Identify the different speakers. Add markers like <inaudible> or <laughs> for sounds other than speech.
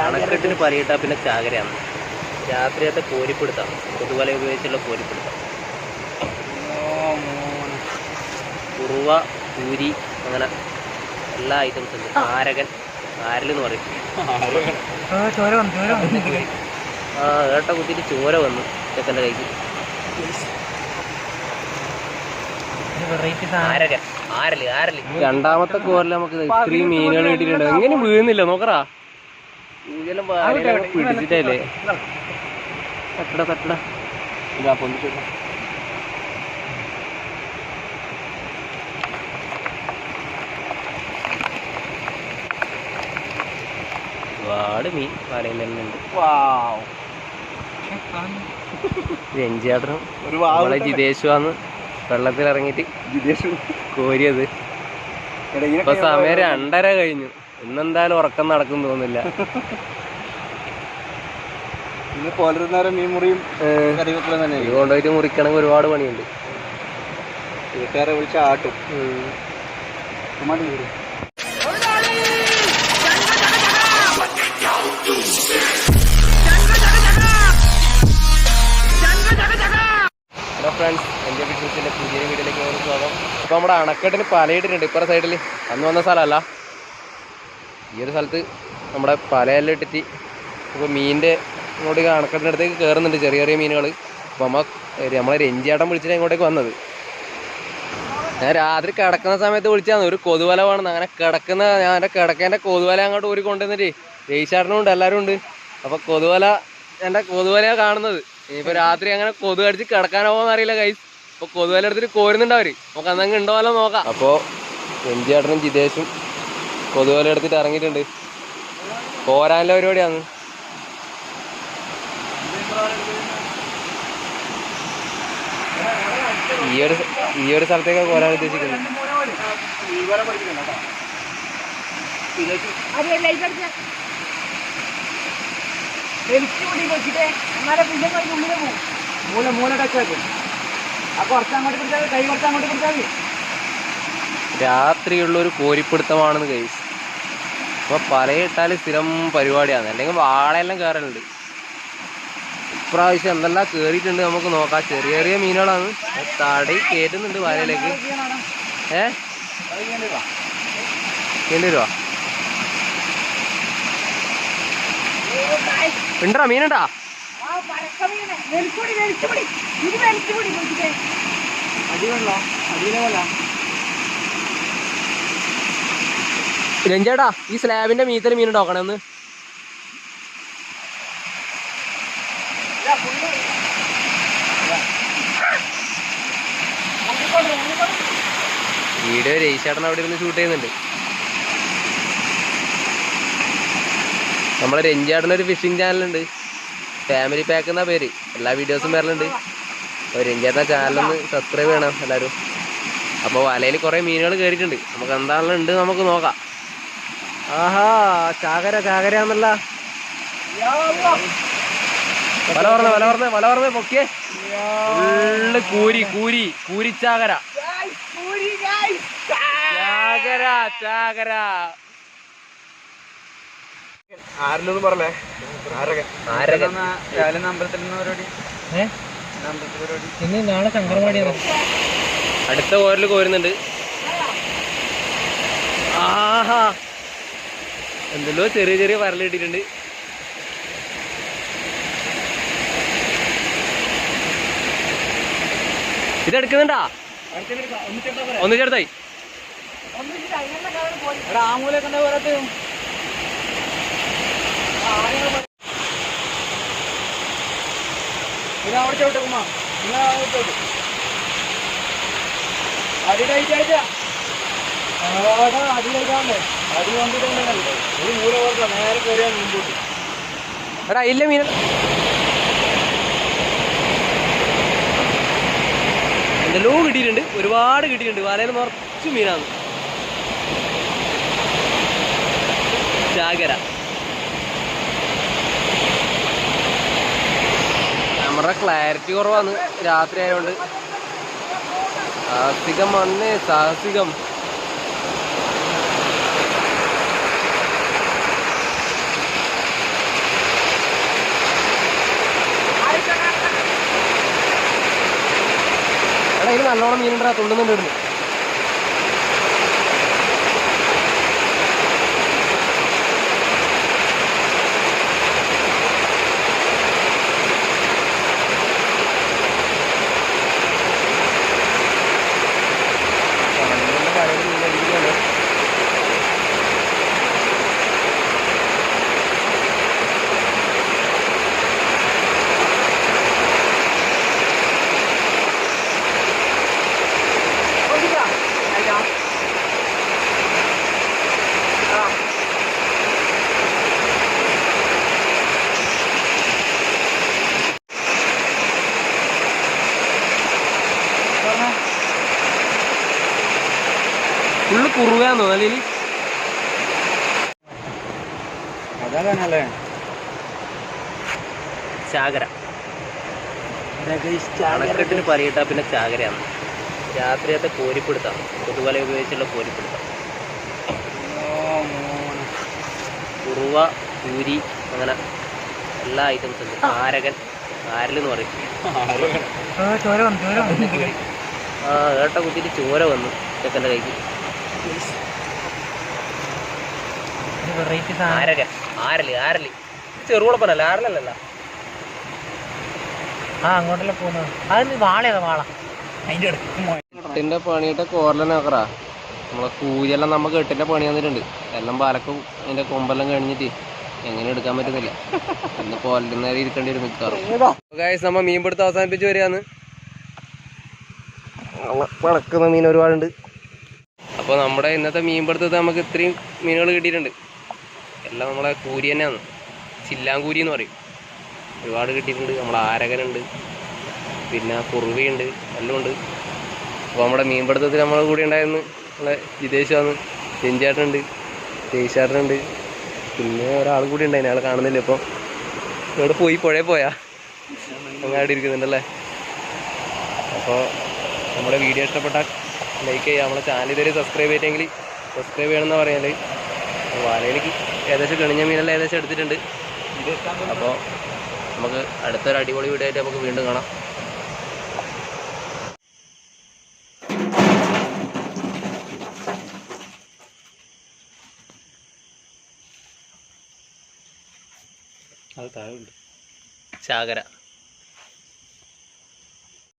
Speaker 1: അണക്കെട്ടിന് പലയിട്ടാ പിന്നെ ചാകരയാണ്. രാത്രിയത്തെ കോരിപ്പിടുത്താണ് കൊതുവല ഉപയോഗിച്ചുള്ള കോരിപ്പിടുത്തം. കുറുവ പൂരി അങ്ങനെ എല്ലാ ഐറ്റംസ് ഉണ്ട്. കാരകൻ കാരലെന്ന് പറയും. ആ ഏട്ട കുത്തിയിട്ട് ചോര വന്നു. ചെക്കന്റെ കൈക്ക്. ആരകൻ ആരൽ ആരൽ രണ്ടാമത്തെ കോരൽ നമുക്ക് ഇത്രയും മീനുകൾ കിട്ടിയിട്ടുണ്ട്. എങ്ങനെ വീഴുന്നില്ല നോക്കറാ. ഊഴലും പിടിച്ചിട്ടല്ലേ? തട്ടട തട്ടട ഇതാ ഒരുപാട് മീൻ പാലയിൽ തന്നെ ഉണ്ട്. രഞ്ജിയാട്ടനും
Speaker 2: ഒരു
Speaker 1: നമ്മളെ ജിതേഷുവാന്ന് വെള്ളത്തിൽ ഇറങ്ങിയിട്ട് കോരിയത്. ഇപ്പൊ സമയം രണ്ടര കഴിഞ്ഞു. ഇന്നെന്തായാലും ഉറക്കം നടക്കും തോന്നില്ല <laughs>
Speaker 2: ഇന്ന് പോലരുന്നേരം മീൻ മുറിയും കറിവെക്കലും തന്നെ
Speaker 1: ഇത് കൊണ്ടുപോയിട്ട് മുറിക്കണമെങ്കിൽ ഒരുപാട് പണിയുണ്ട്.
Speaker 2: വീട്ടുകാരെ വിളിച്ച് ആട്ടും. ടൊമാറ്റോ.
Speaker 1: ഹലോ ഫ്രണ്ട്സ് എന്റെ ബിസിനസ്സിന്റെ പുതിയ വീട്ടിലേക്ക് സ്വാഗതം. ഇപ്പോൾ നമ്മുടെ അണക്കെട്ടിന് പലയിട്ടിട്ടുണ്ട്. ഇപ്പുറ സൈഡിൽ അന്ന് വന്ന സ്ഥലമല്ല. ഈ ഒരു സ്ഥലത്ത് നമ്മുടെ പലയെല്ലാം ഇട്ടിട്ട് ഇപ്പോൾ മീനിന്റെ ഇങ്ങോട്ട് അണക്കെട്ടിന്റെ അടുത്തേക്ക് കയറുന്നുണ്ട് ചെറിയ ചെറിയ മീനുകൾ അപ്പോൾ നമ്മൾ നമ്മളെ രഞ്ജിയാട്ടം വിളിച്ചിട്ട് ഇങ്ങോട്ടേക്ക് വന്നത്. ഞാൻ രാത്രി കിടക്കുന്ന സമയത്ത് വിളിച്ചാന്ന് ഒരു കൊതുവല വേണം അങ്ങനെ കിടക്കുന്ന ഞാൻ എന്റെ കിടക്കേന്റെ കൊതുവല അങ്ങോട്ട് ഊരി കൊണ്ടുവന്നിട്ട്. ജയിച്ചാട്ടനും ഉണ്ട് എല്ലാവരും ഉണ്ട്. അപ്പോൾ കൊതുവല എന്റെ കൊതുവലയാണ് കാണുന്നത്. ഇനിയിപ്പോൾ രാത്രി അങ്ങനെ കൊതു അടിച്ച് കിടക്കാനാവോന്ന് അറിയില്ല കൈസ് അപ്പോൾ കൊതുവല എടുത്തിട്ട് കോരുന്നുണ്ട് അവർ നമുക്ക് അന്നങ്ങ് ഉണ്ടോല്ലോ നോക്കാം. അപ്പോൾ രഞ്ജിയാട്ടനും ജിതേഷും കൊതുവല എടുത്തിട്ട് ഇറങ്ങിയിട്ടുണ്ട്. പോരാനുള്ള പരിപാടിയാണ്. ഈ ഒരു ഈ സ്ഥലത്തേക്കാണ് പോരാൻ ഉദ്ദേശിക്കുന്നത്.
Speaker 2: പിടിച്ചാൽ കൈ
Speaker 1: രാത്രിയുള്ള ഒരു കോരിപ്പിടുത്തമാണെന്ന് കൈസ് അപ്പോൾ പലയിട്ടാൽ സ്ഥിരം പരിപാടിയാണ്. അല്ലെങ്കിൽ വാളയെല്ലാം കയറലുണ്ട് ഇപ്രാവശ്യം എന്തെല്ലാം കയറിയിട്ടുണ്ട് നമുക്ക് നോക്കാം. ചെറിയ ചെറിയ മീനുകളാണ്. തടി കയറ്റുന്നുണ്ട് വലയിലേക്ക് ഏ? വേണ്ടി വരുവാ ഉണ്ടോ മീനുണ്ടാ
Speaker 2: അടിവെള്ളോ അടിയിലെ
Speaker 1: രഞ്ജേട്ടാ ഈ സ്ലാബിന്റെ മീത്തൽ മീൻ നോക്കണേ ഒന്ന്. വീഡിയോ രജിച്ചേട്ടൻ അവിടെ ഇരുന്ന് ഷൂട്ട് ചെയ്യുന്നുണ്ട്. നമ്മളെ രഞ്ജേട്ടൻ ഒരു ഫിഷിംഗ് ചാനലുണ്ട് ഫാമിലി പാക്ക് എന്നാ പേര്. എല്ലാ വീഡിയോസും വരലുണ്ട്. അപ്പോൾ രഞ്ജേട്ടൻ ചാനലൊന്ന് സബ്സ്ക്രൈബ് ചെയ്യണം എല്ലാവരും. അപ്പോൾ വലയിൽ കുറേ മീനുകൾ കയറിയിട്ടുണ്ട് നമുക്ക് എന്താണെന്നുണ്ട് നമുക്ക് നോക്കാം. ആഹാ ചാകര ചാകര എന്നല്ല വല പറഞ്ഞ വല പറഞ്ഞ വല പറഞ്ഞ പൊക്കിയേ. ഫുള്ള് കൂരി കൂരി കൂരിച്ചാകര. ചാകര ചാകര.
Speaker 2: ആരിലൊന്നും പറഞ്ഞേ? ആരൊക്കെ?
Speaker 1: ആരകൻ
Speaker 2: രാവിലെ അമ്പലത്തിൽ നിന്ന് പരിപാടി. ഏഹ്
Speaker 3: ഇന്ന് നാളെ ശങ്കരവാടിയാണ്
Speaker 1: അടുത്ത കോരൽ കോരുന്നുണ്ട്. ആഹാ. എന്തെല്ലോ ചെറിയ ചെറിയ വരൽ കിട്ടിയിട്ടുണ്ട്. ഇതെടുക്കുന്നുണ്ടാ ഒന്ന് ചേർത്തായി
Speaker 2: അവിടെ അടിയിലേക്കാണ്ടേ ഒരു
Speaker 1: എടാ ഇല്ല മീൻ. എന്തെല്ലോ കിട്ടിയിട്ടുണ്ട്. ഒരുപാട് കിട്ടിയിട്ടുണ്ട്. വലയിൽ നിറച്ച് മീനാണ്. ചാകര നമ്മുടെ ക്ലാരിറ്റി കുറവാണ്. രാത്രി ആയതുകൊണ്ട്. സാഹസികം വന്നേ സാഹസികം. കയ്യിൽ നല്ലോണം മീനുണ്ടാ തുള്ളുന്നുണ്ട് ഇവിടുന്ന്. ഫുള്ള് കുറുവയാന്ന്? തോന്നുന്നു അല്ലെങ്കിൽ
Speaker 2: അതാണല്ലേ
Speaker 1: ചാകര. അണക്കെട്ടിന് പറയിട്ടാ പിന്നെ ചാകരയാണ് രാത്രിയത്തെ കോരിപ്പിടുത്താം. പൊതുവല ഉപയോഗിച്ചുള്ള കോരിപ്പിടുത്താം. കുറുവ പൂരി അങ്ങനെ എല്ലാ ഐറ്റംസ് ഉണ്ട്. കാരകൻ കാരലെന്ന് പറയും.
Speaker 3: ആ ചോര വന്നു ചോര വന്നു.
Speaker 1: ആ ഏട്ട കുത്തിയിട്ട് ചോര വന്നു. ചെക്കന്റെ കൈക്ക്.
Speaker 3: സാധനം.
Speaker 1: ആരകൻ ആരൽ ആരൽ. ചെറുകുളപ്പനല്ല ആരലല്ല
Speaker 3: ആ അങ്ങോട്ടല്ലേ പോകുന്നത് അത് വാളയാ വാള.
Speaker 1: പണിയിട്ട് കോരലനാക്കറാ നമ്മളെ കൂലിയെല്ലാം നമ്മ എട്ടിന്റെ പണി തന്നിട്ടുണ്ട്. എല്ലാം പാലക്കും അതിന്റെ കൊമ്പെല്ലാം കഴിഞ്ഞിട്ട് എങ്ങനെ എടുക്കാൻ പറ്റുന്നില്ല. ഇന്ന് കോലിന്റെ നേരെ ഇരിക്കേണ്ടി വരും മിക്കവാറും ഗായ്സ് നമ്മ മീൻ പിടുത്തം അവസാനിപ്പിച്ച് വരികയാണ്. വളക്കുന്ന മീൻ ഒരുപാടുണ്ട്. അപ്പോൾ നമ്മുടെ ഇന്നത്തെ മീൻ പിടുത്തത്തിൽ നമുക്ക് ഇത്രയും മീനുകൾ കിട്ടിയിട്ടുണ്ട്. എല്ലാം നമ്മളെ കൂരി തന്നെയാണ്. ചില്ലാങ്കൂരി എന്ന് പറയും. ഒരുപാട് കിട്ടിയിട്ടുണ്ട്. നമ്മളെ ആരകനുണ്ട്. പിന്നെ കുറുവയുണ്ട്. എല്ലാം ഉണ്ട്. അപ്പോൾ നമ്മുടെ മീൻപിടുത്തത്തിൽ നമ്മളെ കൂടി ഉണ്ടായിരുന്നു. നമ്മളെ ജിതേശാണ് ജെഞ്ചാട്ടനുണ്ട് തേശാട്ടനുണ്ട് പിന്നെ ഒരാൾ കൂടി ഉണ്ടായിരുന്നു. അയാൾ കാണുന്നില്ല ഇപ്പം. ഇവിടെ പോയി പുഴയിൽ പോയാ. അങ്ങാടി ഇരിക്കുന്നുണ്ടല്ലേ അപ്പോൾ നമ്മുടെ വീഡിയോ ഇഷ്ടപ്പെട്ടാൽ ലൈക്ക് ചെയ്യുക. നമ്മളെ ചാനൽ ഇതുവരെ സബ്സ്ക്രൈബ് ചെയ്തിട്ടെങ്കിൽ സബ്സ്ക്രൈബ് ചെയ്യണമെന്ന് പറയാൻ വാലയിലേക്ക് ഏകദേശം കിണിഞ്ഞ മീനെല്ലാം ഏകദേശം എടുത്തിട്ടുണ്ട്. അപ്പോൾ നമുക്ക് അടുത്തൊരു അടിപൊളി വീഡിയോ ആയിട്ട് നമുക്ക് വീണ്ടും കാണാം.
Speaker 2: അത് താഴെ
Speaker 1: ചാകര.